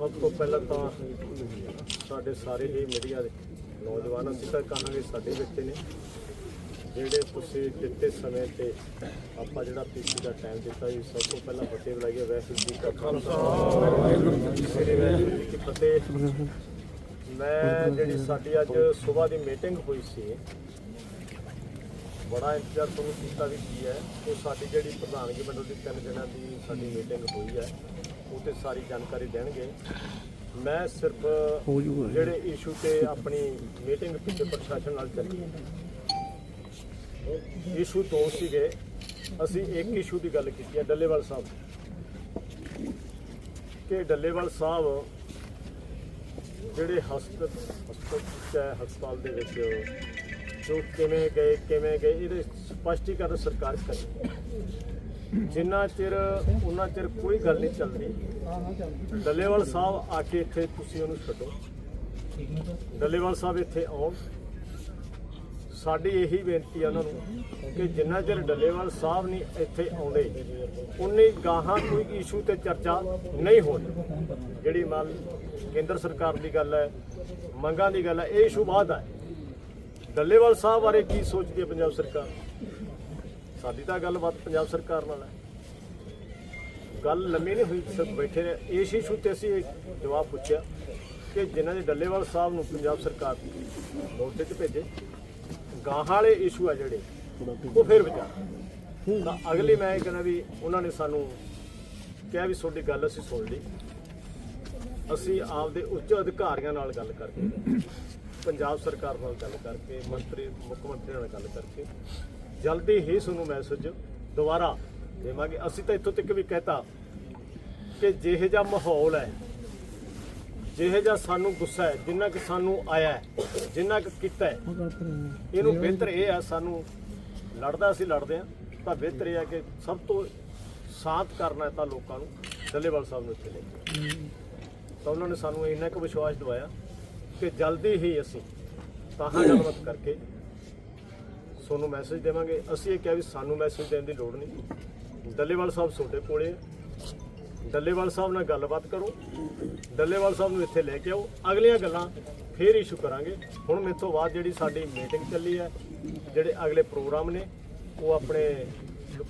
ਸਭ ਤੋਂ ਪਹਿਲਾਂ ਤਾਂ ਸਾਡੇ ਸਾਰੇ ਹੀ ਮੀਡੀਆ ਦੇ ਨੌਜਵਾਨਾਂ ਅਸੀਂ ਤਾਂ ਕਹਾਂਗੇ ਸਾਡੇ ਬੱਚੇ ਨੇ। ਜਿਹੜੇ ਤੁਸੀਂ ਦਿੱਤੇ ਸਮੇਂ ਤੇ ਆਪਾਂ ਜਿਹੜਾ ਪੀਸੀ ਦਾ ਟਾਈਮ ਦਿੱਤਾ ਜੀ ਸਭ ਤੋਂ ਪਹਿਲਾਂ ਫਤਿਹ ਬੁਲਾਈਏ, ਵੈਸੇ ਜੀ ਕਾ ਖਾਲਸਾ। ਵਾਹਿਗੁਰੂ ਜੀ ਕੀ ਫਤਿਹ ਮੈਂ ਜਿਹੜੀ ਸਾਡੀ ਅੱਜ ਸਵੇਰ ਦੀ ਮੀਟਿੰਗ ਹੋਈ ਸੀ, ਬੜਾ ਇੰਤਜ਼ਾਰ ਤੁਹਾਨੂੰ ਕੀਤਾ ਵੀ ਕੀ ਹੈ। ਉਹ ਸਾਡੀ ਜਿਹੜੀ ਪ੍ਰਧਾਨਗੀ ਮੰਡਲ ਦੀ ਤਿੰਨ ਦਿਨਾਂ ਦੀ ਸਾਡੀ ਮੀਟਿੰਗ ਹੋਈ ਹੈ। ਉਹ ਤੇ ਸਾਰੀ ਜਾਣਕਾਰੀ ਦੇਣਗੇ। ਮੈਂ ਸਿਰਫ ਜਿਹੜੇ ਇਸ਼ੂ ਤੇ ਆਪਣੀ ਮੀਟਿੰਗ ਪਿੱਛੇ ਪ੍ਰਸ਼ਾਸਨ ਨਾਲ ਚੱਲੀ। ਇਸ਼ੂ ਦੋ ਸੀਗੇ। ਅਸੀਂ ਇੱਕ ਇਸ਼ੂ ਦੀ ਗੱਲ ਕੀਤੀ ਹੈ ਡੱਲੇਵਾਲ ਸਾਹਿਬ ਕਿ ਡੱਲੇਵਾਲ ਸਾਹਿਬ ਜਿਹੜੇ ਹਸਪਤਾਲ ਹਸਪਤਾਲ ਹਸਪਤਾਲ ਦੇ ਵਿੱਚ ਜੋ ਕਿਵੇਂ ਗਏ ਕਿਵੇਂ ਗਏ ਇਹਦੇ ਸਪਸ਼ਟੀਕਰਨ ਸਰਕਾਰ ਕਰੇ। ਜਿੰਨਾ ਚਿਰ, ਉਹਨਾਂ ਚਿਰ ਕੋਈ ਗੱਲ ਨਹੀਂ ਚੱਲਦੀ। ਡੱਲੇਵਾਲ ਸਾਹਿਬ ਆ ਕੇ ਇੱਥੇ ਤੁਸੀਂ ਉਹਨੂੰ ਛੱਡੋ। ਡੱਲੇਵਾਲ ਸਾਹਿਬ ਇੱਥੇ ਆਉਣ। ਸਾਡੀ ਇਹੀ ਬੇਨਤੀ ਆ ਉਹਨਾਂ ਨੂੰ ਕਿ ਜਿੰਨਾ ਚਿਰ ਡੱਲੇਵਾਲ ਸਾਹਿਬ ਨਹੀਂ ਇੱਥੇ ਆਉਂਦੇ, ਉਨੀ ਗਾਹਾਂ ਕੋਈ ਇਸ਼ੂ ਤੇ ਚਰਚਾ ਨਹੀਂ ਹੋਣੀ। ਜਿਹੜੀ ਮੰਨ ਕੇਂਦਰ ਸਰਕਾਰ ਦੀ ਗੱਲ ਹੈ, ਮੰਗਾਂ ਦੀ ਗੱਲ ਹੈ, ਇਹ ਇਸ਼ੂ ਬਾਅਦ ਹੈ ਡੱਲੇਵਾਲ ਸਾਹਿਬ ਬਾਰੇ ਕੀ ਸੋਚਦੀ ਹੈ ਪੰਜਾਬ ਸਰਕਾਰ? ਸਾਡੀ ਤਾਂ ਗੱਲਬਾਤ ਪੰਜਾਬ ਸਰਕਾਰ ਨਾਲ ਹੈ। ਗੱਲ ਲੰਮੀ ਨਹੀਂ ਹੋਈ ਸਭ ਬੈਠੇ ਨੇ ਇਸ ਇਸ਼ੂ ਤੇ ਅਸੀਂ ਜਵਾਬ ਪੁੱਛਿਆ ਕਿ ਜਿਨ੍ਹਾਂ ਦੇ ਡੱਲੇਵਾਲ ਸਾਹਿਬ ਨੂੰ ਪੰਜਾਬ ਸਰਕਾਰ ਮੋਰਚੇ 'ਚ ਭੇਜੇ, ਗਾਹਾਂ ਵਾਲੇ ਇਸ਼ੂ ਆ ਜਿਹੜੇ, ਉਹ ਫਿਰ ਵਿਚਾਰ। ਤਾਂ ਅਗਲੀ ਮੈਂ ਇਹ ਕਹਿੰਦਾ ਵੀ ਉਹਨਾਂ ਨੇ ਸਾਨੂੰ ਕਿਹਾ ਵੀ ਤੁਹਾਡੀ ਗੱਲ ਅਸੀਂ ਸੁਣ ਲਈ। ਅਸੀਂ ਆਪਦੇ ਉੱਚ ਅਧਿਕਾਰੀਆਂ ਨਾਲ ਗੱਲ ਕਰਕੇ ਪੰਜਾਬ ਸਰਕਾਰ ਨਾਲ ਗੱਲ ਕਰਕੇ, ਮੰਤਰੀ, ਮੁੱਖ ਮੰਤਰੀ ਨਾਲ ਗੱਲ ਕਰਕੇ, ਜਲਦੀ ਹੀ ਤੁਹਾਨੂੰ ਮੈਸੇਜ ਦੁਬਾਰਾ ਦੇਵਾਂਗੇ। ਅਸੀਂ ਤਾਂ ਇੱਥੋਂ ਤੱਕ ਵੀ ਕਹਿਤਾ ਕਿ ਜਿਹੇ ਜਿਹਾ ਮਾਹੌਲ ਹੈ, ਜਿਹੇ ਜਿਹਾ ਸਾਨੂੰ ਗੁੱਸਾ ਹੈ, ਜਿੰਨਾ ਕਿ ਸਾਨੂੰ ਆਇਆ ਹੈ, ਜਿੰਨਾ ਕਿ ਕੀਤਾ ਹੈ, ਇਹਨੂੰ ਬਿਹਤਰ ਇਹ ਹੈ, ਸਾਨੂੰ ਲੜਦਾ ਅਸੀਂ ਲੜਦੇ ਹਾਂ, ਤਾਂ ਬਿਹਤਰ ਇਹ ਹੈ ਕਿ ਸਭ ਤੋਂ ਸ਼ਾਂਤ ਕਰਨਾ ਹੈ ਤਾਂ ਲੋਕਾਂ ਨੂੰ, ਡੱਲੇਵਾਲ ਸਾਹਿਬ ਨੂੰ ਇੱਥੇ ਲੈ ਕੇ ਤਾਂ ਉਹਨਾਂ ਨੇ ਸਾਨੂੰ ਇੰਨਾ ਕੁ ਵਿਸ਼ਵਾਸ ਦਿਵਾਇਆ। ਕਿ ਜਲਦੀ ਹੀ ਅਸੀਂ ਤਾਹਾਂ ਗੱਲਬਾਤ ਕਰਕੇ ਤੁਹਾਨੂੰ ਮੈਸੇਜ ਦੇਵਾਂਗੇ। ਅਸੀਂ ਇਹ ਕਿਹਾ ਵੀ ਸਾਨੂੰ ਮੈਸੇਜ ਦੇਣ ਦੀ ਲੋੜ ਨਹੀਂ। ਡੱਲੇਵਾਲ ਸਾਹਿਬ ਤੁਹਾਡੇ ਕੋਲੇ ਹੈ ਡੱਲੇਵਾਲ ਸਾਹਿਬ ਨਾਲ ਗੱਲਬਾਤ ਕਰੋ। ਡੱਲੇਵਾਲ ਸਾਹਿਬ ਨੂੰ ਇੱਥੇ ਲੈ ਕੇ ਆਓ। ਅਗਲੀਆਂ ਗੱਲਾਂ ਫੇਰ ਇਸ਼ੂ ਕਰਾਂਗੇ। ਹੁਣ ਮੇਰੇ ਤੋਂ ਬਾਅਦ ਜਿਹੜੀ ਸਾਡੀ ਮੀਟਿੰਗ ਚੱਲੀ ਹੈ, ਜਿਹੜੇ ਅਗਲੇ ਪ੍ਰੋਗਰਾਮ ਨੇ, ਉਹ ਆਪਣੇ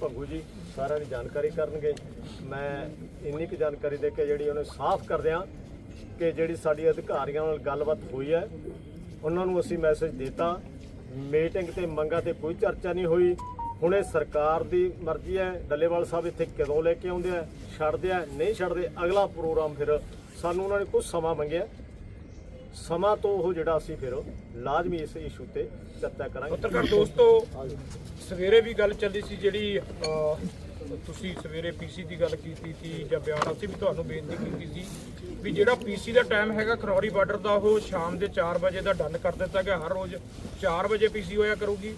ਭੰਗੂ ਜੀ ਸਾਰਿਆਂ ਦੀ ਜਾਣਕਾਰੀ ਕਰਨਗੇ। ਮੈਂ ਇੰਨੀ ਕੁ ਜਾਣਕਾਰੀ ਦੇ ਕੇ ਜਿਹੜੀ ਉਹਨੇ ਸਾਫ਼ ਕਰ ਦਿਆਂ। ਕਿ ਜਿਹੜੀ ਸਾਡੀ ਅਧਿਕਾਰੀਆਂ ਨਾਲ ਗੱਲਬਾਤ ਹੋਈ ਹੈ, ਉਹਨਾਂ ਨੂੰ ਅਸੀਂ ਮੈਸੇਜ ਦਿੱਤਾ। ਮੀਟਿੰਗ ਤੇ ਮੰਗਾਂ ਤੇ ਕੋਈ ਚਰਚਾ ਨਹੀਂ ਹੋਈ। ਹੁਣ ਇਹ ਸਰਕਾਰ ਦੀ ਮਰਜ਼ੀ ਹੈ। ਡੱਲੇਵਾਲ ਸਾਹਿਬ ਇੱਥੇ ਕਦੋਂ ਲੈ ਕੇ ਆਉਂਦੇ ਆ? ਛੱਡਦੇ ਆ? ਨਹੀਂ ਛੱਡਦੇ? ਅਗਲਾ ਪ੍ਰੋਗਰਾਮ ਫਿਰ ਸਾਨੂੰ ਉਹਨਾਂ ਨੇ ਕੁਝ ਸਮਾਂ ਮੰਗਿਆ। ਸਮਾਂ ਤੋਂ ਉਹ ਜਿਹੜਾ ਅਸੀਂ ਫਿਰ ਲਾਜ਼ਮੀ ਇਸ ਇਸ਼ੂ ਤੇ ਚਰਚਾ ਕਰਾਂਗੇ। ਪੱਤਰਕਾਰ ਦੋਸਤੋ, ਸਵੇਰੇ ਵੀ ਗੱਲ ਚੱਲੀ ਸੀ ਜਿਹੜੀ ਤੁਸੀਂ ਸਵੇਰੇ ਪੀਸੀ ਦੀ ਗੱਲ ਕੀਤੀ ਸੀ ਜਾਂ ਬਿਆਨ ਅਸੀਂ ਵੀ ਤੁਹਾਨੂੰ ਬੇਨਤੀ ਕੀਤੀ ਸੀ ਵੀ ਜਿਹੜਾ ਪੀਸੀ ਦਾ ਟਾਈਮ ਹੈਗਾ ਖਰੌਰੀ ਬਾਰਡਰ ਦਾ ਉਹ ਸ਼ਾਮ ਦੇ 4 ਵਜੇ ਦਾ ਡਨ ਕਰ ਦਿੱਤਾ ਗਿਆ ਹਰ ਰੋਜ਼ 4 ਵਜੇ ਪੀਸੀ ਹੋਇਆ ਕਰੂਗੀ।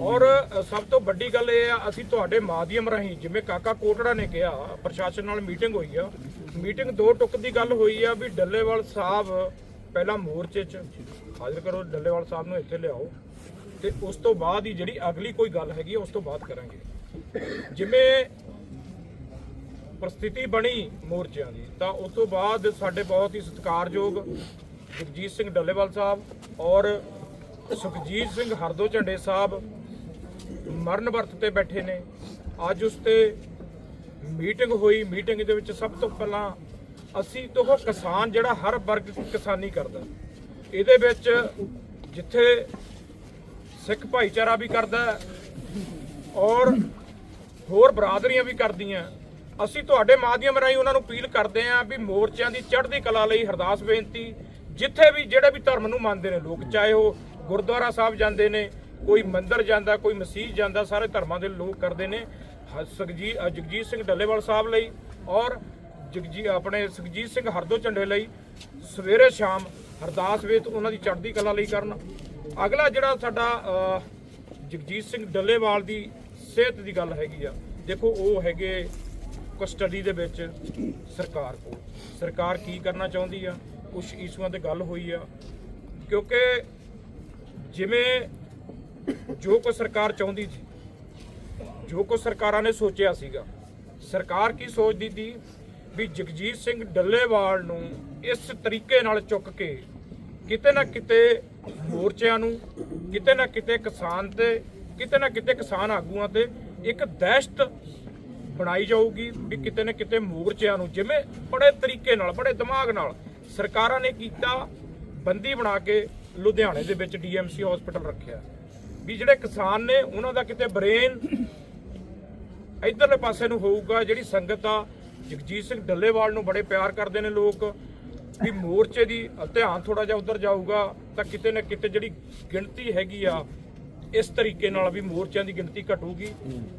ਔਰ ਸਭ ਤੋਂ ਵੱਡੀ ਗੱਲ ਇਹ ਆ ਅਸੀਂ ਤੁਹਾਡੇ ਮਾਧਿਅਮ ਰਾਹੀਂ ਜਿਵੇਂ ਕਾਕਾ ਕੋਟੜਾ ਨੇ ਕਿਹਾ ਪ੍ਰਸ਼ਾਸਨ ਨਾਲ ਮੀਟਿੰਗ ਹੋਈ ਆ ਮੀਟਿੰਗ ਦੋ ਟੁਕ ਦੀ ਗੱਲ ਹੋਈ ਆ ਵੀ ਡੱਲੇਵਾਲ ਸਾਹਿਬ ਪਹਿਲਾਂ ਮੋਰਚੇ 'ਚ ਹਾਜ਼ਰ ਕਰੋ ਡੱਲੇਵਾਲ ਸਾਹਿਬ ਨੂੰ ਇੱਥੇ ਲਿਆਓ ਤੇ ਉਸ ਤੋਂ ਬਾਅਦ ਹੀ ਜਿਹੜੀ ਅਗਲੀ ਕੋਈ ਗੱਲ ਹੈਗੀ ਆ, ਉਸ ਤੋਂ ਬਾਅਦ ਕਰਾਂਗੇ। ਜਿਵੇਂ ਪ੍ਰਸਥਿਤੀ ਬਣੀ ਮੋਰਚਿਆਂ ਦੀ, ਤਾਂ ਉਸ ਤੋਂ ਬਾਅਦ ਸਾਡੇ ਬਹੁਤ ਹੀ ਸਤਿਕਾਰਯੋਗ ਜਗਜੀਤ ਸਿੰਘ ਡੱਲੇਵਾਲ ਸਾਹਿਬ ਔਰ ਸੁਖਜੀਤ ਸਿੰਘ ਹਰਦੋ ਝੰਡੇ ਸਾਹਿਬ ਮਰਨ ਵਰਤ ਤੇ ਬੈਠੇ ਨੇ। ਅੱਜ ਉਸ ਤੇ ਮੀਟਿੰਗ ਹੋਈ। ਮੀਟਿੰਗ ਦੇ ਵਿੱਚ ਸਭ ਤੋਂ ਪਹਿਲਾਂ ਅਸੀਂ ਤੋਂ ਕਿਸਾਨ ਜਿਹੜਾ ਹਰ ਵਰਗ ਕਿਸਾਨੀ ਕਰਦਾ ਇਹਦੇ ਵਿੱਚ ਜਿੱਥੇ ਸਿੱਖ ਭਾਈਚਾਰਾ ਵੀ ਕਰਦਾ ਔਰ ਹੋਰ ਬਰਾਦਰੀਆਂ ਵੀ ਕਰਦੀਆਂ। ਅਸੀਂ ਤੁਹਾਡੇ ਮਾਧਿਅਮ ਰਾਹੀਂ ਉਹਨਾਂ ਨੂੰ ਅਪੀਲ ਕਰਦੇ ਆਂ ਵੀ ਮੋਰਚਿਆਂ ਦੀ ਚੜ੍ਹਦੀ ਕਲਾ ਲਈ ਅਰਦਾਸ ਬੇਨਤੀ, ਜਿੱਥੇ ਵੀ ਜਿਹੜੇ ਵੀ ਧਰਮ ਨੂੰ ਮੰਨਦੇ ਨੇ, ਲੋਕ ਚਾਹੇ ਉਹ ਗੁਰਦੁਆਰਾ ਸਾਹਿਬ ਜਾਂਦੇ ਨੇ, ਕੋਈ ਮੰਦਿਰ ਜਾਂਦਾ, ਕੋਈ ਮਸੀਹ ਜਾਂਦਾ, ਸਾਰੇ ਧਰਮਾਂ ਦੇ ਲੋਕ ਕਰਦੇ ਨੇ। ਹ- ਜਗਜੀਤ ਸਿੰਘ ਡੱਲੇਵਾਲ ਸਾਹਿਬ ਲਈ ਔਰ ਜਗਜੀ, ਆਪਣੇ ਸੁਖਜੀਤ ਸਿੰਘ ਹਰਦੋ ਝੰਡੇ ਲਈ ਸਵੇਰੇ ਸ਼ਾਮ ਅਰਦਾਸ ਵੇਤ ਉਹਨਾਂ ਦੀ ਚੜ੍ਹਦੀ ਕਲਾ ਲਈ ਕਰਨ। ਅਗਲਾ ਜਿਹੜਾ ਸਾਡਾ ਜਗਜੀਤ ਸਿੰਘ ਡੱਲੇਵਾਲ ਦੀ ਸਿਹਤ ਦੀ ਗੱਲ ਹੈਗੀ ਆ। ਦੇਖੋ, ਉਹ ਹੈਗੇ ਕਸਟਡੀ ਦੇ ਵਿੱਚ ਸਰਕਾਰ ਕੋਲ। ਸਰਕਾਰ ਕੀ ਕਰਨਾ ਚਾਹੁੰਦੀ ਆ? ਕੁਝ ਇਸ਼ੂਆਂ ਤੇ ਗੱਲ ਹੋਈ ਆ। ਕਿਉਂਕਿ ਜਿਵੇਂ ਜੋ ਕੋ ਸਰਕਾਰ ਚਾਹੁੰਦੀ ਸੀ, ਜੋ ਕੋ ਸਰਕਾਰਾਂ ਨੇ ਸੋਚਿਆ ਸੀਗਾ, ਸਰਕਾਰ ਕੀ ਸੋਚਦੀ ਸੀ? ਵੀ ਜਗਜੀਤ ਸਿੰਘ ਡੱਲੇਵਾਲ ਨੂੰ ਇਸ ਤਰੀਕੇ ਨਾਲ ਚੁੱਕ ਕੇ ਕਿਤੇ ਨਾ ਕਿਤੇ ਮੋਰਚਿਆਂ ਨੂੰ, ਕਿਤੇ ਨਾ ਕਿਤੇ ਕਿਸਾਨ ਤੇ ਕਿਤੇ ਨਾ ਕਿਤੇ ਕਿਸਾਨ ਆਗੂਆਂ ਤੇ ਇੱਕ ਦਹਿਸ਼ਤ ਬਣਾਈ ਜਾਊਗੀ ਵੀ ਕਿਤੇ ਨਾ ਕਿਤੇ ਮੋਰਚਿਆਂ ਨੂੰ, ਜਿਵੇਂ ਬੜੇ ਤਰੀਕੇ ਨਾਲ, ਬੜੇ ਦਿਮਾਗ ਨਾਲ ਸਰਕਾਰਾਂ ਨੇ ਕੀਤਾ ਬੰਦੀ ਬਣਾ ਕੇ ਲੁਧਿਆਣੇ ਦੇ ਵਿੱਚ ਡੀਐਮਸੀ ਹਸਪੀਟਲ ਰੱਖਿਆ। ਵੀ ਜਿਹੜੇ ਕਿਸਾਨ ਨੇ, ਉਹਨਾਂ ਦਾ ਕਿਤੇ ਬ੍ਰੇਨ ਇਧਰਲੇ ਪਾਸੇ ਨੂੰ ਹੋਊਗਾ, ਜਿਹੜੀ ਸੰਗਤ ਆ, ਜਗਜੀਤ ਸਿੰਘ ਡੱਲੇਵਾਲ ਨੂੰ ਬੜੇ ਪਿਆਰ ਕਰਦੇ ਨੇ ਲੋਕ, ਵੀ ਮੋਰਚੇ ਦੀ ਧਿਆਨ ਥੋੜਾ ਜਿਹਾ ਉਧਰ ਜਾਊਗਾ, ਤਾਂ ਕਿਤੇ ਨਾ ਕਿਤੇ ਜਿਹੜੀ ਗਿਣਤੀ ਹੈਗੀ ਆ ਇਸ ਤਰੀਕੇ ਨਾਲ ਵੀ ਮੋਰਚਿਆਂ ਦੀ ਗਿਣਤੀ ਘਟੂਗੀ।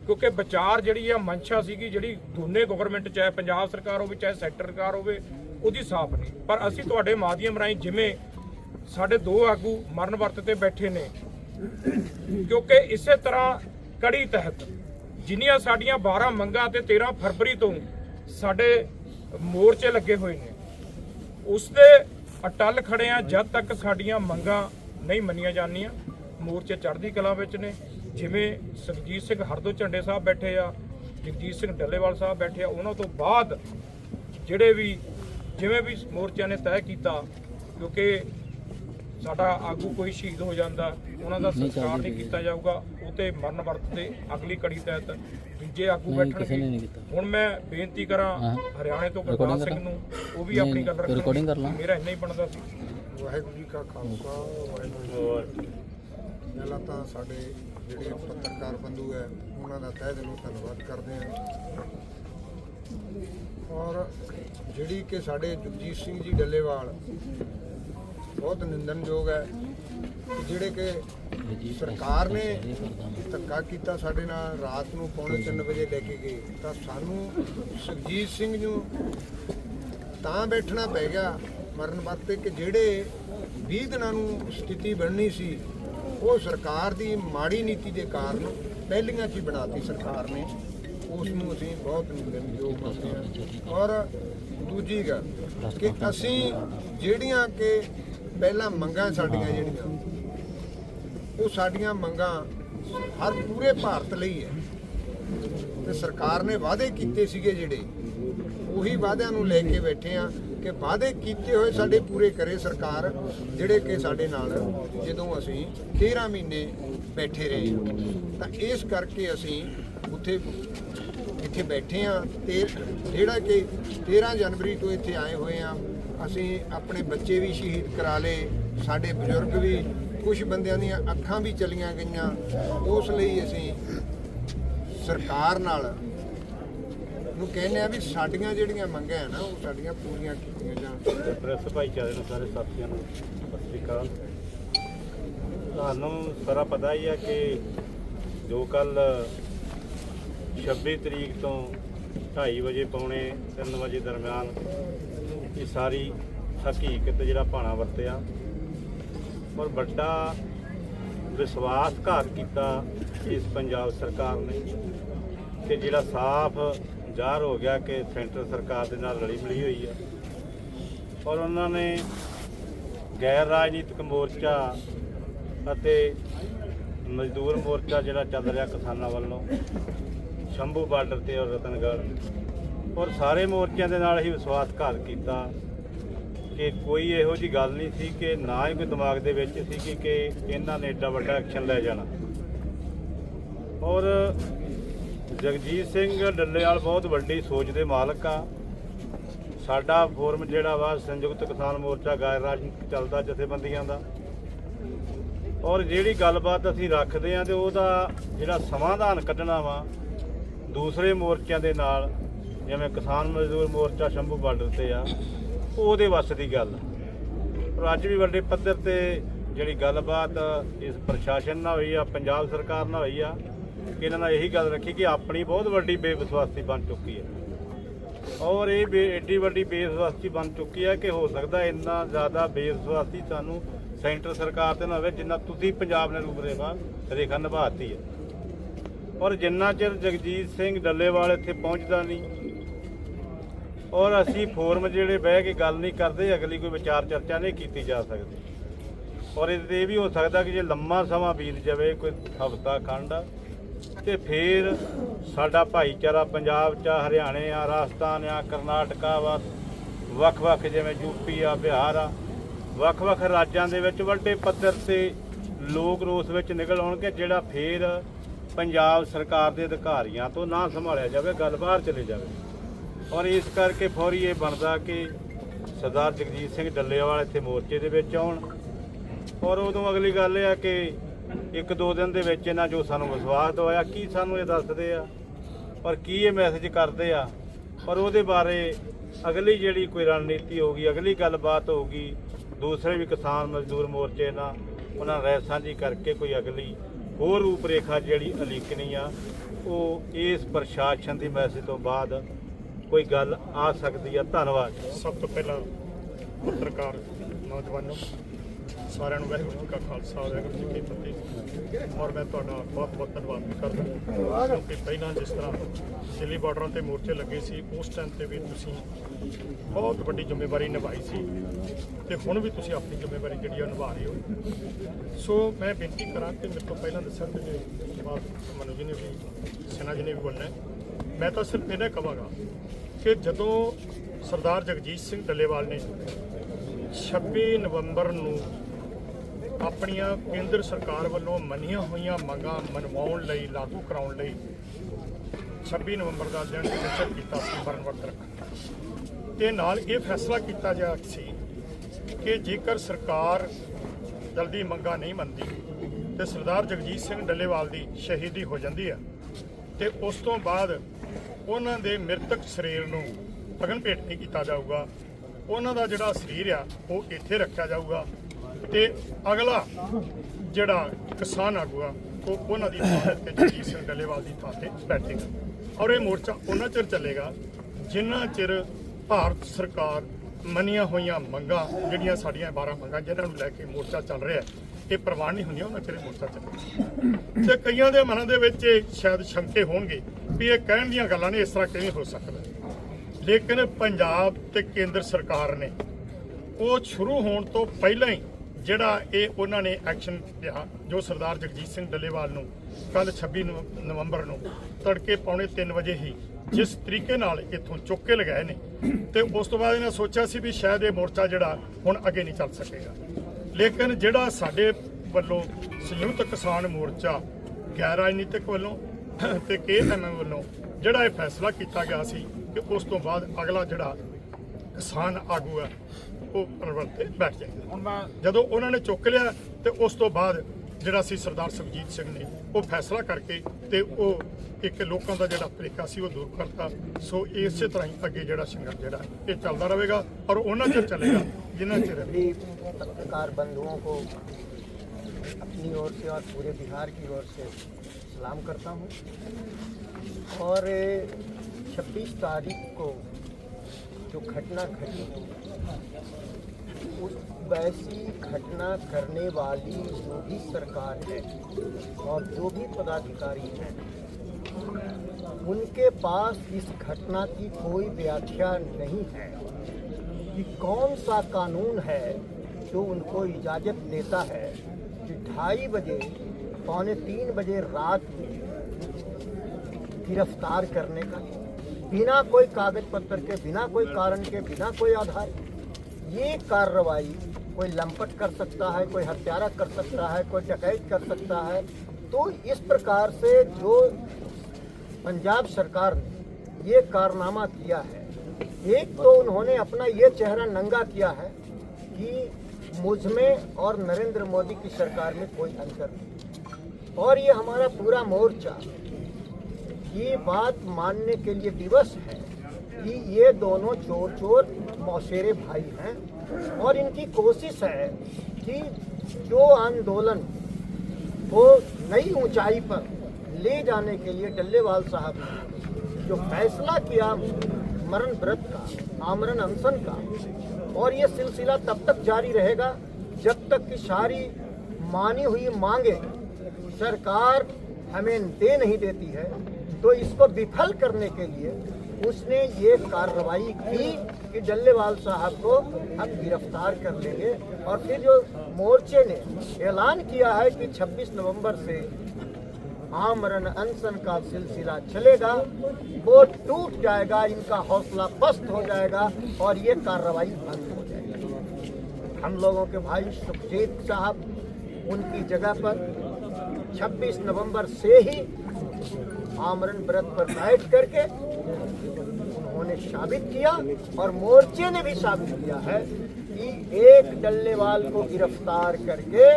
ਕਿਉਂਕਿ ਵਿਚਾਰ ਜਿਹੜੀ ਆ, ਮਨਸ਼ਾ ਸੀਗੀ, ਜਿਹੜੀ ਦੋਨੇ ਗਵਰਨਮੈਂਟ ਚਾਹੇ ਪੰਜਾਬ ਸਰਕਾਰ ਹੋਵੇ, ਚਾਹੇ ਸੈਂਟਰ ਸਰਕਾਰ ਹੋਵੇ, ਉਹਦੀ ਸਾਫ਼ ਨਹੀਂ। ਪਰ ਅਸੀਂ ਤੁਹਾਡੇ ਮਾਧਿਅਮ ਰਾਹੀਂ ਜਿਵੇਂ ਸਾਡੇ ਦੋ ਆਗੂ ਮਰਨ ਵਰਤ ਤੇ ਬੈਠੇ ਨੇ, ਕਿਉਂਕਿ ਇਸੇ ਤਰ੍ਹਾਂ ਕੜੀ ਤਹਿਤ ਜਿੰਨੀਆਂ ਸਾਡੀਆਂ 12 ਮੰਗਾਂ ਤੇ 13 ਫਰਵਰੀ ਤੋਂ ਸਾਡੇ ਮੋਰਚੇ ਲੱਗੇ ਹੋਏ ਨੇ ਉਸ ਦੇ ਅਟਲ ਖੜੇ ਆ ਜਦ ਤੱਕ ਸਾਡੀਆਂ ਮੰਗਾਂ ਨਹੀਂ ਮੰਨੀਆਂ ਜਾਂਦੀਆਂ। ਮੋਰਚੇ ਚੜ੍ਹਦੀ ਕਲਾ ਵਿੱਚ ਨੇ ਜਿਵੇਂ ਸੁਖਜੀਤ ਸਿੰਘ ਹਰਦੋ ਝੰਡੇ ਸਾਹਿਬ ਬੈਠੇ ਆ ਜਗਜੀਤ ਸਿੰਘ ਡੱਲੇਵਾਲ ਸਾਹਿਬ ਬੈਠੇ ਆ ਉਹਨਾਂ ਤੋਂ ਬਾਅਦ ਜਿਹੜੇ ਵੀ ਜਿਵੇਂ ਵੀ ਮੋਰਚਿਆਂ ਨੇ ਤੈਅ ਕੀਤਾ ਕਿਉਂਕਿ ਸਾਡਾ ਆਗੂ ਕੋਈ ਸ਼ਹੀਦ ਹੋ ਜਾਂਦਾ ਉਹਨਾਂ ਦਾ ਸੰਸਕਾਰ ਨਹੀਂ ਕੀਤਾ ਜਾਊਗਾ ਉਹ ਤੇ ਮਰਨ ਵਰਤ ਤੇ ਅਗਲੀ ਕੜੀ ਤਹਿਤ ਦੂਜੇ ਆਗੂ ਨਹੀਂ, ਕਿਸੇ ਨੇ ਬੈਠਣਗੇ ਨਹੀਂ ਕੀਤਾ। ਹੁਣ ਮੈਂ ਬੇਨਤੀ ਕਰਾਂ। ਹਰਿਆਣੇ ਤੋਂ ਗੁਰਦਾਸ ਸਿੰਘ? ਨੂੰ ਉਹ ਵੀ ਆਪਣੀ ਗੱਲ ਰੱਖਣ recording ਕਰ ਲਾਂ। ਮੇਰਾ ਇੰਨਾ ਹੀ ਬਣਦਾ ਸੀ ਵਾਹਿਗੁਰੂ ਜੀ ਕਾ ਖਾਲਸਾ ਵਾਹਿਗੁਰੂ ਜੀ ਹੋਰ ਕੀ ਫਤਿਹ। ਪਹਿਲਾਂ ਤਾਂ ਸਾਡੇ ਜਿਹੜੇ ਪੱਤਰਕਾਰ ਬੰਧੂ ਹੈ, ਉਹਨਾਂ ਦਾ ਤਹਿ ਦਿਲੋਂ ਧੰਨਵਾਦ ਕਰਦੇ ਹਾਂ। ਔਰ ਜਿਹੜੀ ਕਿ ਸਾਡੇ ਜਗਜੀਤ ਸਿੰਘ ਜੀ ਡੱਲੇਵਾਲ, ਬਹੁਤ ਨਿੰਦਨਯੋਗ ਹੈ ਜਿਹੜੇ ਕਿ ਸਰਕਾਰ ਨੇ ਧੱਕਾ ਕੀਤਾ ਸਾਡੇ ਨਾਲ, ਰਾਤ ਨੂੰ ਪੌਣੇ 3 ਵਜੇ ਲੈ ਕੇ ਗਏ। ਤਾਂ ਸਾਨੂੰ ਸੁਖਜੀਤ ਸਿੰਘ ਨੂੰ ਤਾਂ ਬੈਠਣਾ ਪੈ ਗਿਆ ਮਰਨ ਵਾਸਤੇ ਕਿ ਜਿਹੜੇ 20 ਦਿਨਾਂ ਨੂੰ ਸਥਿਤੀ ਬਣਨੀ ਸੀ ਉਹ ਸਰਕਾਰ ਦੀ ਮਾੜੀ ਨੀਤੀ ਦੇ ਕਾਰਨ ਪਹਿਲੀਆਂ 'ਚ ਬਣਾਤੀ ਸਰਕਾਰ ਨੇ। ਉਸ ਨੂੰ ਅਸੀਂ ਬਹੁਤ ਨਿੰਦਣਯੋਗ ਮੰਨਦੇ ਹਾਂ। ਔਰ ਦੂਜੀ ਗੱਲ ਕਿ ਅਸੀਂ ਜਿਹੜੀਆਂ ਕਿ ਪਹਿਲਾਂ ਮੰਗਾਂ ਸਾਡੀਆਂ ਜਿਹੜੀਆਂ, ਉਹ ਸਾਡੀਆਂ ਮੰਗਾਂ ਹਰ ਪੂਰੇ ਭਾਰਤ ਲਈ ਹੈ। ਤੇ ਸਰਕਾਰ ਨੇ ਵਾਅਦੇ ਕੀਤੇ ਸੀਗੇ ਜਿਹੜੇ, ਉਹੀ ਵਾਅਦਿਆਂ ਨੂੰ ਲੈ ਕੇ ਬੈਠੇ ਆ ਕਿ ਵਾਅਦੇ ਕੀਤੇ ਹੋਏ ਸਾਡੇ ਪੂਰੇ ਕਰੇ ਸਰਕਾਰ, ਜਿਹੜੇ ਕਿ ਸਾਡੇ ਨਾਲ ਜਦੋਂ ਅਸੀਂ 13 ਮਹੀਨੇ ਬੈਠੇ ਰਹੇ ਤਾਂ ਇਸ ਕਰਕੇ ਅਸੀਂ ਉੱਥੇ ਇੱਥੇ ਬੈਠੇ ਆ ਤੇ ਜਿਹੜਾ ਕਿ 13 ਜਨਵਰੀ ਤੋਂ ਇੱਥੇ ਆਏ ਹੋਏ ਆ ਅਸੀਂ ਆਪਣੇ ਬੱਚੇ ਵੀ ਸ਼ਹੀਦ ਕਰਾ ਲਏ, ਸਾਡੇ ਬਜ਼ੁਰਗ ਵੀ ਕੁਝ ਬੰਦਿਆਂ ਦੀਆਂ ਅੱਖਾਂ ਵੀ ਚਲੀਆਂ ਗਈਆਂ, ਉਸ ਲਈ ਅਸੀਂ ਸਰਕਾਰ ਨਾਲ ਨੂੰ ਕਹਿੰਦੇ ਆ ਵੀ ਸਾਡੀਆਂ ਜਿਹੜੀਆਂ ਮੰਗਾਂ ਹੈ ਨਾ, ਉਹ ਸਾਡੀਆਂ ਪੂਰੀਆਂ ਕੀਤੀਆਂ ਜਾਣ। ਪ੍ਰੈਸ ਭਾਈਚਾਰੇ ਨੂੰ ਸਾਰੇ ਸਾਥੀਆਂ ਨੂੰ, ਸਤਿ ਸ੍ਰੀ ਅਕਾਲ। ਤੁਹਾਨੂੰ ਸਾਰਾ ਪਤਾ ਹੀ ਹੈ ਕਿ ਜੋ ਕੱਲ 26 ਤਰੀਕ ਤੋਂ 2:30 ਵਜੇ ਪੌਣੇ 3 ਵਜੇ ਦਰਮਿਆਨ ਇਹ ਸਾਰੀ ਹਕੀਕਤ ਜਿਹੜਾ ਭਾਣਾ ਵਰਤਿਆ ਔਰ ਵੱਡਾ ਵਿਸ਼ਵਾਸਘਾਤ ਕੀਤਾ ਇਸ ਪੰਜਾਬ ਸਰਕਾਰ ਨੇ ਕਿ ਜਿਹੜਾ ਸਾਫ਼ ਜ਼ਾਹਰ ਹੋ ਗਿਆ ਕਿ ਸੈਂਟਰ ਸਰਕਾਰ ਦੇ ਨਾਲ ਰਲੀ ਮਿਲੀ ਹੋਈ ਹੈ। ਔਰ ਉਹਨਾਂ ਨੇ ਗੈਰ ਰਾਜਨੀਤਿਕ ਮੋਰਚਾ ਅਤੇ ਮਜ਼ਦੂਰ ਮੋਰਚਾ ਜਿਹੜਾ ਚੱਲ ਰਿਹਾ ਕਿਸਾਨਾਂ ਵੱਲੋਂ, ਸ਼ੰਭੂ ਬਾਰਡਰ ਤੇ ਔਰ ਰਤਨਗੜ੍ਹ, ਔਰ ਸਾਰੇ ਮੋਰਚਿਆਂ ਦੇ ਨਾਲ ਹੀ ਵਿਸ਼ਵਾਸਘਾਤ ਕੀਤਾ ਕਿ ਕੋਈ ਇਹੋ ਜੀ ਗੱਲ ਨਹੀਂ ਸੀ ਕਿ ਨਾ ਹੀ ਕੋਈ ਦਿਮਾਗ ਦੇ ਵਿੱਚ ਸੀ ਕਿ ਇਹਨਾਂ ਨੇ ਏਡਾ ਵੱਡਾ ਐਕਸ਼ਨ ਲੈ ਜਾਣਾ। ਔਰ ਜਗਜੀਤ ਸਿੰਘ ਡੱਲੇਵਾਲ ਬਹੁਤ ਵੱਡੀ ਸੋਚ ਦੇ ਮਾਲਕ ਆ। ਸਾਡਾ ਫੋਰਮ ਜਿਹੜਾ ਵਾ, ਸੰਯੁਕਤ ਕਿਸਾਨ ਮੋਰਚਾ ਗੈਰ ਰਾਜਨੀਤਿਕ ਚੱਲਦਾ ਜਥੇਬੰਦੀਆਂ ਦਾ। ਔਰ ਜਿਹੜੀ ਗੱਲਬਾਤ ਅਸੀਂ ਰੱਖਦੇ ਆ ਤੇ ਉਹਦਾ ਜਿਹੜਾ ਸਮਾਧਾਨ ਕੱਢਣਾ ਵਾ, ਦੂਸਰੇ ਮੋਰਚਿਆਂ ਦੇ ਨਾਲ, ਜਿਵੇਂ ਕਿਸਾਨ ਮਜ਼ਦੂਰ ਮੋਰਚਾ ਸ਼ੰਭੂ ਬਾਰਡਰ ਤੇ ਆ, ਉਹਦੇ ਵੱਸ ਦੀ ਗੱਲ। ਪਰ ਅੱਜ ਵੀ ਵੱਡੇ ਪੱਧਰ ਤੇ ਜਿਹੜੀ ਗੱਲਬਾਤ ਇਸ ਪ੍ਰਸ਼ਾਸਨ ਨਾਲ ਹੋਈ ਆ, ਪੰਜਾਬ ਸਰਕਾਰ ਨਾਲ ਹੋਈ ਆ ਕਿ ਇਹਨਾਂ ਨਾਲ ਇਹੀ ਗੱਲ ਰੱਖੀ ਕਿ ਆਪਣੀ ਬਹੁਤ ਵੱਡੀ ਬੇਵਿਸ਼ਵਾਸੀ ਬਣ ਚੁੱਕੀ ਹੈ। ਔਰ ਇਹ ਬੇ ਏਡੀ ਵੱਡੀ ਬੇਵਿਸ਼ਵਾਸੀ ਬਣ ਚੁੱਕੀ ਹੈ ਕਿ ਹੋ ਸਕਦਾ ਇੰਨਾ ਜ਼ਿਆਦਾ ਬੇਵਿਸ਼ਵਾਸੀ ਸਾਨੂੰ ਸੈਂਟਰ ਸਰਕਾਰ ਤੇ ਨਾ ਹੋਵੇ, ਜਿੰਨਾ ਤੁਸੀਂ ਪੰਜਾਬ ਨੇ ਰੂਪਰੇਖਾ, ਰੇਖਾ ਨਿਭਾਤੀ ਹੈ। ਔਰ ਜਿੰਨਾ ਚਿਰ ਜਗਜੀਤ ਸਿੰਘ ਡੱਲੇਵਾਲ ਇੱਥੇ ਪਹੁੰਚਦਾ ਨਹੀਂ, ਔਰ ਅਸੀਂ ਫੋਰਮ ਜਿਹੜੇ ਬਹਿ ਕੇ ਗੱਲ ਨਹੀਂ ਕਰਦੇ, ਅਗਲੀ ਕੋਈ ਵਿਚਾਰ ਚਰਚਾ ਨਹੀਂ ਕੀਤੀ ਜਾ ਸਕਦੀ। ਔਰ ਇਹ ਇਹ ਵੀ ਹੋ ਸਕਦਾ ਕਿ ਜੇ ਲੰਮਾ ਸਮਾਂ ਬੀਤ ਜਾਵੇ, ਕੋਈ ਹਫਤਾ, ਖੰਡ ਤੇ ਫਿਰ ਸਾਡਾ ਭਾਈਚਾਰਾ ਪੰਜਾਬ ਚ ਆ, ਹਰਿਆਣੇ ਆ ਰਾਜਸਥਾਨ ਆ ਕਰਨਾਟਕਾ ਵਾ ਵੱਖ-ਵੱਖ ਜਿਵੇਂ ਯੂਪੀ ਆ ਬਿਹਾਰ ਆ ਵੱਖ-ਵੱਖ ਰਾਜਾਂ ਦੇ ਵਿੱਚ ਵੱਡੇ ਪੱਧਰ ਤੇ ਲੋਕ ਰੋਸ ਵਿੱਚ ਨਿਕਲ ਆਉਣਗੇ ਜਿਹੜਾ ਫੇਰ ਪੰਜਾਬ ਸਰਕਾਰ ਦੇ ਅਧਿਕਾਰੀਆਂ ਤੋਂ ਨਾ ਸੰਭਾਲਿਆ ਜਾਵੇ ਗੱਲ ਬਾਹਰ ਚਲੇ ਜਾਵੇ। ਔਰ ਇਸ ਕਰਕੇ ਫੌਰੀ ਇਹ ਬਣਦਾ ਕਿ ਸਰਦਾਰ ਜਗਜੀਤ ਸਿੰਘ ਡੱਲੇਵਾਲ ਇੱਥੇ ਮੋਰਚੇ ਦੇ ਵਿੱਚ ਆਉਣ। ਔਰ ਉਦੋਂ ਅਗਲੀ ਗੱਲ ਇਹ ਆ ਕਿ ਇੱਕ ਦੋ ਦਿਨ ਦੇ ਵਿੱਚ ਇਹਨਾਂ ਜੋ ਸਾਨੂੰ ਵਿਸ਼ਵਾਸ ਦਵਾਇਆ, ਕੀ ਸਾਨੂੰ ਇਹ ਦੱਸਦੇ ਆ? ਔਰ ਕੀ ਇਹ ਮੈਸੇਜ ਕਰਦੇ ਆ? ਔਰ ਉਹਦੇ ਬਾਰੇ ਅਗਲੀ ਜਿਹੜੀ ਕੋਈ ਰਣਨੀਤੀ ਹੋਊਗੀ ਅਗਲੀ ਗੱਲਬਾਤ ਹੋਊਗੀ ਦੂਸਰੇ ਵੀ ਕਿਸਾਨ ਮਜ਼ਦੂਰ ਮੋਰਚੇ ਨਾਲ ਉਹਨਾਂ ਨਾਲ ਰਾਏ ਸਾਂਝੀ ਕਰਕੇ ਕੋਈ ਅਗਲੀ ਹੋਰ ਰੂਪਰੇਖਾ ਜਿਹੜੀ ਅਲੀਕਣੀ ਆ, ਉਹ ਇਸ ਪ੍ਰਸ਼ਾਸਨ ਦੀ ਮੈਸੇਜ ਤੋਂ ਬਾਅਦ ਕੋਈ ਗੱਲ ਆ ਸਕਦੀ ਆ। ਧੰਨਵਾਦ। ਸਭ ਤੋਂ ਪਹਿਲਾਂ ਪੱਤਰਕਾਰ ਨੌਜਵਾਨੋ ਸਾਰਿਆਂ ਨੂੰ ਵਾਹਿਗੁਰੂ ਜੀ ਕਾ ਖਾਲਸਾ, ਵਾਹਿਗੁਰੂ ਜੀ ਕੀ ਫਤਿਹ। ਔਰ ਮੈਂ ਤੁਹਾਡਾ ਬਹੁਤ ਬਹੁਤ ਧੰਨਵਾਦ ਵੀ ਕਰਦਾ ਕਿਉਂਕਿ ਪਹਿਲਾਂ ਜਿਸ ਤਰ੍ਹਾਂ ਦਿੱਲੀ ਬਾਰਡਰਾਂ ਤੇ ਮੋਰਚੇ ਲੱਗੇ ਸੀ, ਉਸ ਟਾਈਮ ਤੇ ਵੀ ਤੁਸੀਂ ਬਹੁਤ ਵੱਡੀ ਜ਼ਿੰਮੇਵਾਰੀ ਨਿਭਾਈ ਸੀ। ਤੇ ਹੁਣ ਵੀ ਤੁਸੀਂ ਆਪਣੀ ਜ਼ਿੰਮੇਵਾਰੀ ਜਿਹੜੀ ਆ ਨਿਭਾ ਰਹੇ ਹੋ। ਸੋ ਮੈਂ ਬੇਨਤੀ ਕਰਾਂ ਕਿ ਮੇਰੇ ਤੋਂ ਪਹਿਲਾਂ ਦੱਸਿਆ ਕਿ ਬਾਤ ਮਨੋਜ ਜੀ ਨੇ ਵੀ, ਸੈਨਾ ਜੀ ਨੇ ਵੀ ਬੋਲਣਾ ਮੈਂ ਤਾਂ ਸਿਰਫ ਇਹਨਾਂ ਕਹਾਂਗਾ ਕਿ ਜਦੋਂ ਸਰਦਾਰ ਜਗਜੀਤ ਸਿੰਘ ਡੱਲੇਵਾਲ ਨੇ 26 ਨਵੰਬਰ ਨੂੰ ਆਪਣੀਆਂ ਕੇਂਦਰ ਸਰਕਾਰ ਵੱਲੋਂ ਮੰਨੀਆਂ ਹੋਈਆਂ ਮੰਗਾਂ ਮਨਵਾਉਣ ਲਈ, ਲਾਗੂ ਕਰਾਉਣ ਲਈ 26 ਨਵੰਬਰ ਦਾ ਦਿਨ ਨਿਸ਼ਚਿਤ ਕੀਤਾ ਸੀ ਮਰਨ ਵਰਤ ਰੱਖਣ ਤੇ ਨਾਲ ਇਹ ਫੈਸਲਾ ਕੀਤਾ ਜਾ ਸੀ ਕਿ ਜੇਕਰ ਸਰਕਾਰ ਜਲਦੀ ਮੰਗਾਂ ਨਹੀਂ ਮੰਨਦੀ ਤੇ ਸਰਦਾਰ ਜਗਜੀਤ ਸਿੰਘ ਡੱਲੇਵਾਲ ਦੀ ਸ਼ਹੀਦੀ ਹੋ ਜਾਂਦੀ ਹੈ ਤੇ ਉਸ ਤੋਂ ਬਾਅਦ ਉਹਨਾਂ ਦੇ ਮ੍ਰਿਤਕ ਸਰੀਰ ਨੂੰ ਅਗਨ ਭੇਟ ਨਹੀਂ ਕੀਤਾ ਜਾਊਗਾ। ਉਹਨਾਂ ਦਾ ਜਿਹੜਾ ਸਰੀਰ ਆ, ਉਹ ਇੱਥੇ ਰੱਖਿਆ ਜਾਊਗਾ। ਤੇ ਅਗਲਾ ਜਿਹੜਾ ਕਿਸਾਨ ਆਗੂ ਆ ਉਹ ਉਹਨਾਂ ਦੀ ਥਾਂ ਤੇ ਜਗਜੀਤ ਸਿੰਘ ਡੱਲੇਵਾਲ ਦੀ ਥਾਂ ਤੇ ਬੈਠੇਗਾ। ਔਰ ਇਹ ਮੋਰਚਾ ਉਹਨਾਂ ਚਿਰ ਚੱਲੇਗਾ ਜਿੰਨਾ ਚਿਰ ਭਾਰਤ ਸਰਕਾਰ ਮੰਨੀਆਂ ਹੋਈਆਂ ਮੰਗਾਂ ਜਿਹੜੀਆਂ ਸਾਡੀਆਂ 12 ਮੰਗਾਂ ਜਿਹਨਾਂ ਨੂੰ ਲੈ ਕੇ ਮੋਰਚਾ ਚੱਲ ਰਿਹਾ ਹੈ, ਇਹ ਪ੍ਰਵਾਨ ਨਹੀਂ ਹੁੰਦੀਆਂ ਉਹਨਾਂ ਚਿਰ ਇਹ ਮੋਰਚਾ ਚੱਲੇਗਾ। ਤੇ ਕਈਆਂ ਦੇ ਮਨਾਂ ਦੇ ਵਿੱਚ ਇਹ ਸ਼ਾਇਦ ਸ਼ੰਕੇ ਹੋਣਗੇ ਵੀ ਇਹ ਕਹਿਣ ਦੀਆਂ ਗੱਲਾਂ ਨੇ ਇਸ ਤਰ੍ਹਾਂ ਕਿਵੇਂ ਹੋ ਸਕਦਾ। ਲੇਕਿਨ ਪੰਜਾਬ ਤੇ ਕੇਂਦਰ ਸਰਕਾਰ ਨੇ ਉਹ ਸ਼ੁਰੂ ਹੋਣ ਤੋਂ ਪਹਿਲਾਂ ਹੀ ਜਿਹੜਾ ਇਹ ਉਹਨਾਂ ਨੇ ਐਕਸ਼ਨ ਲਿਆ, ਜੋ ਸਰਦਾਰ ਜਗਜੀਤ ਸਿੰਘ ਡੱਲੇਵਾਲ ਨੂੰ ਕੱਲ 26 ਨਵ- ਨਵੰਬਰ ਨੂੰ ਤੜਕੇ ਪੌਣੇ 3 ਵਜੇ ਹੀ ਜਿਸ ਤਰੀਕੇ ਨਾਲ ਇੱਥੋਂ ਚੁੱਕ ਕੇ ਲਗਾਏ ਨੇ ਤੇ ਉਸ ਤੋਂ ਬਾਅਦ ਇਹਨਾਂ ਸੋਚਿਆ ਸੀ ਵੀ ਸ਼ਾਇਦ ਇਹ ਮੋਰਚਾ ਜਿਹੜਾ ਹੁਣ ਅੱਗੇ ਨਹੀਂ ਚੱਲ ਸਕੇਗਾ। ਲੇਕਿਨ ਜਿਹੜਾ ਸਾਡੇ ਵੱਲੋਂ ਸੰਯੁਕਤ ਕਿਸਾਨ ਮੋਰਚਾ ਗੈਰ ਰਾਜਨੀਤਿਕ ਵੱਲੋਂ ਤੇ ਕੇਐਮਐਮ ਵੱਲੋਂ ਜਿਹੜਾ ਇਹ ਫੈਸਲਾ ਕੀਤਾ ਗਿਆ ਸੀ ਕਿ ਉਸ ਤੋਂ ਬਾਅਦ ਅਗਲਾ ਜਿਹੜਾ ਕਿਸਾਨ ਆਗੂ ਹੈ ਉਹ ਪਰਵਰ ਤੇ ਬੈਠ ਜਾਏਗਾ ਹੁਣ ਮੈਂ ਜਦੋਂ ਉਹਨਾਂ ਨੇ ਚੁੱਕ ਲਿਆ ਤੇ ਉਸ ਤੋਂ ਬਾਅਦ ਜਿਹੜਾ ਸੀ ਸਰਦਾਰ ਸੁਖਜੀਤ ਸਿੰਘ ਨੇ ਉਹ ਫੈਸਲਾ ਕਰਕੇ ਤੇ ਉਹ ਇੱਕ ਲੋਕਾਂ ਦਾ ਜਿਹੜਾ ਤਰੀਕਾ ਸੀ ਉਹ ਦੂਰ ਕਰਤਾ ਸੋ ਇਸੇ ਤਰ੍ਹਾਂ ਹੀ ਅੱਗੇ ਜਿਹੜਾ ਸੰਘਰਸ਼ ਜਿਹੜਾ ਇਹ ਚੱਲਦਾ ਰਹੇਗਾ ਔਰ ਉਹਨਾਂ ਚਿਰ ਚੱਲੇਗਾ ਜਿੰਨਾ ਚਿਰ सभी पत्रकार बंधुओं को अपनी ओर से और पूरे बिहार की ओर से सलाम करता हूँ और 26 तारीख को जो घटना घटी, उस वैसी घटना करने वाली जो भी सरकार है और जो भी पदाधिकारी हैं, उनके पास इस घटना की कोई व्याख्या नहीं है कि कौन सा कानून है जो उनको इजाज़त देता है कि ढाई बजे, पौने तीन बजे रात में गिरफ़्तार करने का। बिना कोई कागज़ पत्र के, बिना कोई कारण के, बिना कोई आधार, ये कार्रवाई कोई लंपट कर सकता है, कोई हत्यारा कर सकता है, कोई डकैत कर सकता है तो इस प्रकार से जो पंजाब सरकार ने ये कारनामा किया है, एक तो उन्होंने अपना ये चेहरा नंगा किया है कि मुझमें और नरेंद्र मोदी की सरकार में कोई अंतर नहीं। और ये हमारा पूरा मोर्चा ये बात मानने के लिए विवश है कि ये दोनों चोर चोर मौसेरे भाई हैं और इनकी कोशिश है कि जो आंदोलन को नई ऊंचाई पर ले जाने के लिए डल्लेवाल साहब ने जो फैसला किया मरण व्रत का, आमरण अनशन का, और ये सिलसिला तब तक जारी रहेगा जब तक कि सारी मानी हुई मांगे सरकार हमें दे नहीं देती है। तो इसको विफल करने के लिए उसने ये कार्रवाई की कि डल्लेवाल साहब को हम गिरफ़्तार कर लेंगे। और फिर जो मोर्चे ने ऐलान किया है कि 26 नवंबर से आमरण अनशन का सिलसिला चलेगा, वो टूट जाएगा, इनका हौसला पस्त हो जाएगा और ये कार्रवाई बंद हो जाएगी। हम लोगों के भाई सुखजीत साहब, उनकी जगह पर 26 नवंबर से ही आमरण व्रत पर बैठ करके उन्होंने साबित किया और मोर्चे ने भी साबित किया है कि एक डल्लेवाल को गिरफ़्तार करके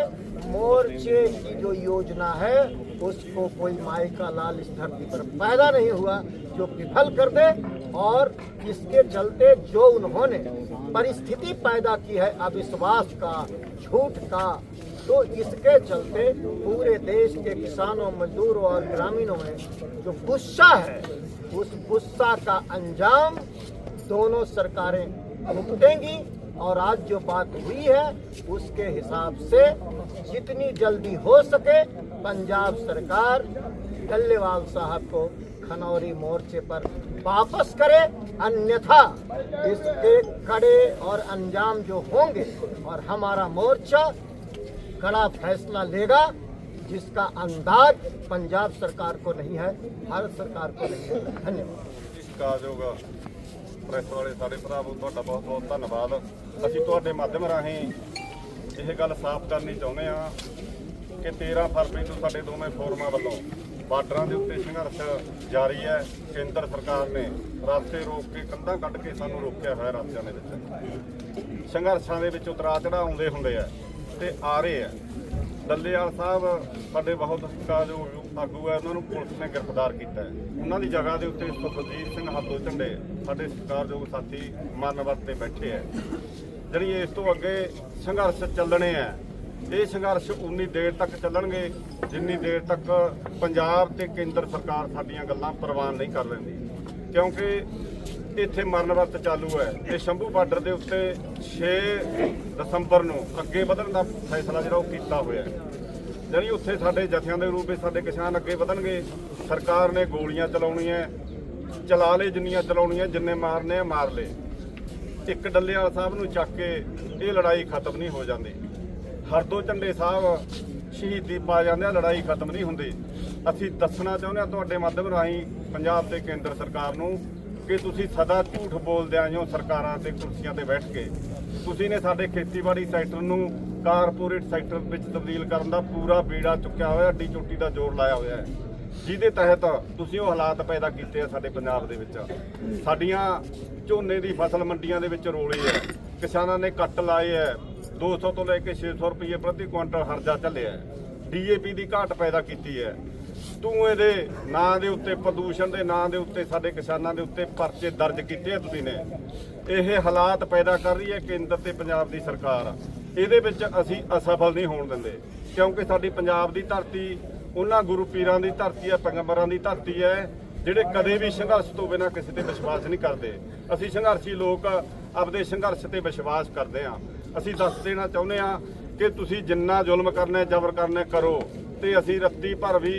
मोर्चे की जो योजना है, उसको कोई माई का लाल इस धरती पर पैदा नहीं हुआ, जो विफल कर दे और इसके चलते जो उन्होंने परिस्थिति पैदा की है, अविश्वास का, झूठ का तो इसके चलते पूरे देश के किसानों, मजदूरों और ग्रामीणों में जो गुस्सा है, उस गुस्सा का अंजाम दोनों सरकारें भुगतेंगी और आज जो बात हुई है, उसके हिसाब से जितनी जल्दी हो सके पंजाब सरकार डल्लेवाल साहब को खनौरी मोर्चे पर वापस करे, अन्यथा इसके कड़े और अंजाम जो होंगे और हमारा मोर्चा कड़ा फैसला लेगा जिसका अंदाज पंजाब सरकार को नहीं है भारत सरकार को नहीं है धन्यवाद ਸਤਿਕਾਰਯੋਗ ਪ੍ਰੈਸ ਵਾਲੇ ਸਾਡੇ ਭਰਾਵੋ ਤੁਹਾਡਾ ਬਹੁਤ ਬਹੁਤ ਧੰਨਵਾਦ ਅਸੀਂ ਤੁਹਾਡੇ ਮਾਧਿਅਮ ਰਾਹੀਂ ਇਹ ਗੱਲ ਸਾਫ਼ ਕਰਨੀ ਚਾਹੁੰਦੇ ਹਾਂ ਕਿ 13 ਫਰਵਰੀ ਤੋਂ ਸਾਡੇ ਦੋਵੇਂ ਫੋਰਮਾਂ ਵੱਲੋਂ ਬਾਰਡਰਾਂ ਦੇ ਉੱਤੇ ਸੰਘਰਸ਼ ਜਾਰੀ ਹੈ ਕੇਂਦਰ ਸਰਕਾਰ ਨੇ ਰਾਸਤੇ ਰੋਕ ਕੇ ਕੰਧਾਂ ਕੱਢ ਕੇ ਸਾਨੂੰ ਰੋਕਿਆ ਹੋਇਆ ਰਾਸਤਿਆਂ ਦੇ ਵਿੱਚ ਸੰਘਰਸ਼ਾਂ ਦੇ ਵਿੱਚ ਉਤਰਾ ਚੜਾ ਆਉਂਦੇ ਹੁੰਦੇ ਆ ਤੇ ਆ ਰਹੇ ਆ। ਦੱਲੇਵਾਲ ਸਾਹਿਬ ਸਾਡੇ ਬਹੁਤ ਸਤਿਕਾਰਯੋਗ ਆਗੂ ਹੈ ਉਹਨਾਂ ਨੂੰ ਪੁਲਿਸ ਨੇ ਗ੍ਰਿਫਤਾਰ ਕੀਤਾ ਹੈ। ਉਹਨਾਂ ਦੀ ਜਗ੍ਹਾ ਦੇ ਉੱਤੇ ਸੁਖਜੀਤ ਸਿੰਘ ਹੱਥੋਂ ਝੰਡੇ ਸਾਡੇ ਸਤਿਕਾਰਯੋਗ ਸਾਥੀ ਮਰਨ ਵਰਤੇ ਬੈਠੇ ਹੈ ਜਿਹੜੀ ਇਸ ਤੋਂ ਅੱਗੇ ਸੰਘਰਸ਼ ਚੱਲਣੇ ਆ, ਇਹ ਸੰਘਰਸ਼ ਉਨੀ ਦੇਰ ਤੱਕ ਚੱਲਣਗੇ, ਜਿੰਨੀ ਦੇਰ ਤੱਕ ਪੰਜਾਬ ਤੇ ਕੇਂਦਰ ਸਰਕਾਰ ਸਾਡੀਆਂ ਗੱਲਾਂ ਪ੍ਰਵਾਨ ਨਹੀਂ ਕਰ ਲੈਂਦੀ। ਕਿਉਂਕਿ ਇੱਥੇ ਮਰਨ ਵਰਤ ਚਾਲੂ ਹੈ ਤੇ ਸ਼ੰਭੂ ਬਾਰਡਰ ਦੇ ਉੱਤੇ 6 ਦਸੰਬਰ ਨੂੰ ਅੱਗੇ ਵਧਣ ਦਾ ਫੈਸਲਾ ਜਿਹੜਾ ਉਹ ਕੀਤਾ ਹੋਇਆ ਹੈ। ਜਾਣੀ ਉੱਥੇ ਸਾਡੇ ਜਥਿਆਂ ਦੇ ਰੂਪ ਵਿੱਚ ਸਾਡੇ ਕਿਸਾਨ ਅੱਗੇ ਵਧਣਗੇ। ਸਰਕਾਰ ਨੇ ਗੋਲੀਆਂ ਚਲਾਉਣੀਆਂ ਚਲਾ ਲੇ ਜਿੰਨੀਆਂ ਚਲਾਉਣੀਆਂ, ਜਿੰਨੇ ਮਾਰਨੇ ਆ, ਮਾਰ ਲੇ ਇੱਕ ਡੱਲੇਵਾਲ ਸਾਹਿਬ ਨੂੰ ਚੱਕ ਕੇ ਇਹ ਲੜਾਈ ਖਤਮ ਨਹੀਂ ਹੋ ਜਾਂਦੀ। ਹਰਦੋ ਝੰਡੇ ਸਾਹਿਬ ਸ਼ਹੀਦੀ ਪਾ ਜਾਂਦੇ ਆ, ਲੜਾਈ ਖਤਮ ਨਹੀਂ ਹੁੰਦੀ। ਅਸੀਂ ਦੱਸਣਾ ਚਾਹੁੰਦੇ ਆ ਤੁਹਾਡੇ ਮਾਧਿਅਮ ਰਾਹੀਂ ਪੰਜਾਬ ਤੇ ਕੇਂਦਰ ਸਰਕਾਰ ਨੂੰ ਕਿ ਤੁਸੀਂ ਸਦਾ ਝੂਠ ਬੋਲਦੇ ਆਏ ਹੋ ਸਰਕਾਰਾਂ ਤੇ ਕੁਰਸੀਆਂ ਤੇ ਬੈਠ ਕੇ। ਤੁਸੀਂ ਨੇ ਸਾਡੇ ਖੇਤੀਬਾੜੀ ਸੈਕਟਰ ਨੂੰ ਕਾਰਪੋਰੇਟ ਸੈਕਟਰ ਵਿੱਚ ਤਬਦੀਲ ਕਰਨ ਦਾ ਪੂਰਾ ਬੀੜਾ ਚੁੱਕਿਆ ਹੋਇਆ, ਅੱਡੀ ਚੋਟੀ ਦਾ ਜ਼ੋਰ ਲਾਇਆ ਹੋਇਆ ਹੈ। ਜਿਹਦੇ ਤਹਿਤ ਤੁਸੀਂ ਉਹ ਹਾਲਾਤ ਪੈਦਾ ਕੀਤੇ ਆ ਸਾਡੇ ਪੰਜਾਬ ਦੇ ਵਿੱਚ। ਸਾਡੀਆਂ ਝੋਨੇ ਦੀ ਫਸਲ ਮੰਡੀਆਂ ਦੇ ਵਿੱਚ ਰੋਲੀ ਹੈ। ਕਿਸਾਨਾਂ ਨੇ ਕੱਟ ਲਾਏ ਹੈ। 200 ਤੋਂ ਲੈ ਕੇ 600 ਰੁਪਏ ਪ੍ਰਤੀ ਕੁਇੰਟਲ ਹਰਜਾ ਚੱਲਿਆ ਹੈ। ਡੀਏਪੀ ਦੀ ਘਾਟ ਪੈਦਾ ਕੀਤੀ ਹੈ। ਧੂਏ ਦੇ ਨਾਂ ਦੇ ਉੱਤੇ ਪ੍ਰਦੂਸ਼ਣ ਦੇ ਨਾਂ ਦੇ ਉੱਤੇ ਸਾਡੇ ਕਿਸਾਨਾਂ ਦੇ ਉੱਤੇ ਪਰਚੇ ਦਰਜ ਕੀਤੇ ਆ ਤੁਸੀਂ ਨੇ। ਇਹ ਹਾਲਾਤ ਪੈਦਾ ਕਰ ਰਹੀ ਹੈ ਕੇਂਦਰ ਤੇ ਪੰਜਾਬ ਦੀ ਸਰਕਾਰ। ਇਹਦੇ ਵਿੱਚ ਅਸੀਂ ਅਸਫਲ ਨਹੀਂ ਹੋਣ ਦਿੰਦੇ, ਕਿਉਂਕਿ ਸਾਡੀ ਪੰਜਾਬ ਦੀ ਧਰਤੀ, ਉਹਨਾਂ ਗੁਰੂ ਪੀਰਾਂ ਦੀ ਧਰਤੀ ਹੈ, ਪੈਗੰਬਰਾਂ ਦੀ ਧਰਤੀ ਹੈ, ਜਿਹੜੇ ਕਦੇ ਵੀ ਸੰਘਰਸ਼ ਤੋਂ ਬਿਨਾਂ ਕਿਸੇ ਤੇ ਵਿਸ਼ਵਾਸ ਨਹੀਂ ਕਰਦੇ। ਅਸੀਂ ਸੰਘਰਸ਼ੀ ਲੋਕ ਆਪਦੇ ਸੰਘਰਸ਼ ਤੇ ਵਿਸ਼ਵਾਸ ਕਰਦੇ ਹਾਂ। ਅਸੀਂ ਦੱਸ ਦੇਣਾ ਚਾਹੁੰਦੇ ਹਾਂ ਕਿ ਤੁਸੀਂ ਜਿੰਨਾ ਜ਼ੁਲਮ ਕਰਨਾ ਜ਼ਬਰ ਕਰਨਾ ਕਰੋ। ਤੇ ਅਸੀਂ ਰੱਤੀ ਭਰ ਵੀ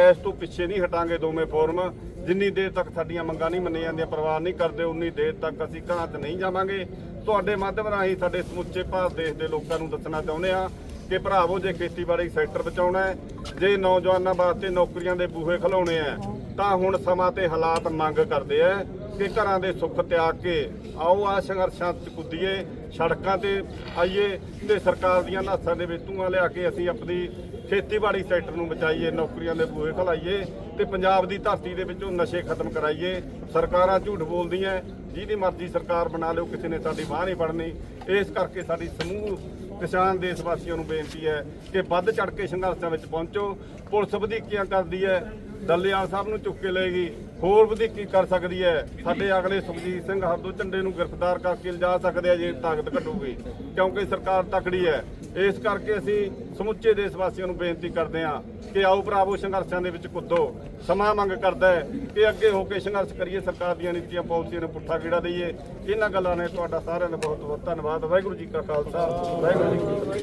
ਇਸ ਤੋਂ ਪਿੱਛੇ ਨਹੀਂ ਹਟਾਂਗੇ ਦੋਵੇਂ ਫੋਰਮ। ਜਿੰਨੀ ਦੇਰ ਤੱਕ ਸਾਡੀਆਂ ਮੰਗਾਂ ਨਹੀਂ ਮੰਨੀਆਂ ਜਾਂਦੀਆਂ, ਪਰਿਵਾਰ ਨਹੀਂ ਕਰਦੇ, ਉਨੀ ਦੇਰ ਤੱਕ ਅਸੀਂ ਘਰਾਂ 'ਚ ਨਹੀਂ ਜਾਵਾਂਗੇ। ਤੁਹਾਡੇ ਮਾਧਿਅਮ ਰਾਹੀਂ ਸਾਡੇ ਸਮੁੱਚੇ ਭਾਰਤ ਦੇਸ਼ ਦੇ ਲੋਕਾਂ ਨੂੰ ਦੱਸਣਾ ਚਾਹੁੰਦੇ ਆ ਕਿ ਭਰਾਵੋ, ਜੇ ਖੇਤੀਬਾੜੀ ਸੈਕਟਰ ਬਚਾਉਣਾ ਹੈ, ਜੇ ਨੌਜਵਾਨਾਂ ਵਾਸਤੇ ਨੌਕਰੀਆਂ ਦੇ ਬੂਹੇ ਖਲਾਉਣੇ ਆ ਤਾਂ ਹੁਣ ਸਮਾਂ ਤੇ ਹਾਲਾਤ ਮੰਗ ਕਰਦੇ ਆ ਕਿ ਘਰਾਂ ਦੇ ਸੁੱਖ ਤਿਆਗ ਕੇ ਆਓ ਆ ਸੰਘਰਸ਼ਾਂ 'ਚ ਕੁੱਦੀਏ, ਸੜਕਾਂ ਤੇ ਆਈਏ ਤੇ ਸਰਕਾਰ ਦੀਆਂ ਨਾਸਾਂ ਦੇ ਵਿੱਚ ਧੂਆਂ ਲਿਆ ਕੇ ਅਸੀਂ ਆਪਣੀ ਖੇਤੀਬਾੜੀ ਸੈਕਟਰ ਨੂੰ ਬਚਾਈਏ, ਨੌਕਰੀਆਂ ਦੇ ਬੂਹੇ ਖਲਾਈਏ ਤੇ ਪੰਜਾਬ ਦੀ ਧਰਤੀ ਦੇ ਵਿੱਚੋਂ ਨਸ਼ੇ ਖਤਮ ਕਰਾਈਏ। ਸਰਕਾਰਾਂ ਝੂਠ ਬੋਲਦੀਆਂ, ਜਿਹਦੀ ਮਰਜ਼ੀ ਸਰਕਾਰ ਬਣਾ ਲਿਓ, ਕਿਸੇ ਨੇ ਸਾਡੀ ਬਾਹ ਨਹੀਂ ਫੜਨੀ। ਇਸ ਕਰਕੇ ਸਾਡੀ ਸਮੂਹ, ਕਿਸਾਨ ਦੇਸ਼ ਵਾਸੀਆਂ ਨੂੰ ਬੇਨਤੀ ਹੈ ਕਿ ਵੱਧ ਚੜ ਕੇ ਸੰਘਰਸ਼ਾਂ ਵਿੱਚ ਪਹੁੰਚੋ। ਪੁਲਿਸ ਵਧੀਕੀਆਂ ਕਰਦੀ ਹੈ। ਦੱਲੇਵਾਲ ਸਾਹਿਬ ਨੂੰ ਚੁੱਕ ਕੇ ਲਏਗੀ ਹੋਰ ਵਧੀਕੀ ਕਰ ਸਕਦੀ ਹੈ। ਸਾਡੇ ਅਗਲੇ ਸੁਖਜੀਤ ਸਿੰਘ ਹਰਦੋ ਝੰਡੇ ਨੂੰ ਗ੍ਰਿਫਤਾਰ ਕਰਕੇ ਲਿਜਾ ਸਕਦੇ ਆ ਜੇ ਤਾਕਤ ਘਟੂਗੀ, ਕਿਉਂਕਿ ਸਰਕਾਰ ਤਕੜੀ ਹੈ। ਇਸ ਕਰਕੇ ਅਸੀਂ ਸਮੁੱਚੇ ਦੇਸ਼ ਵਾਸੀਆਂ ਨੂੰ ਬੇਨਤੀ ਕਰਦੇ ਹਾਂ ਕਿ ਆਓ ਭਰਾਵੋ, ਸੰਘਰਸ਼ਾਂ ਦੇ ਵਿੱਚ ਕੁੱਦੋ। ਸਮਾਂ ਮੰਗ ਕਰਦਾ ਹੈ ਕਿ ਅੱਗੇ ਹੋ ਕੇ ਸੰਘਰਸ਼ ਕਰੀਏ, ਸਰਕਾਰ ਦੀਆਂ ਨੀਤੀਆਂ, ਪਾਲਿਸੀਆਂ ਨੂੰ ਪੁੱਠਾ ਗੇੜਾ ਦਈਏ। ਇਹਨਾਂ ਗੱਲਾਂ ਨੇ ਤੁਹਾਡਾ ਸਾਰਿਆਂ ਦਾ ਬਹੁਤ ਬਹੁਤ ਧੰਨਵਾਦ। ਵਾਹਿਗੁਰੂ ਜੀ ਕਾ ਖਾਲਸਾ, ਵਾਹਿਗੁਰੂ ਜੀ ਕੀ ਫਤਿਹ।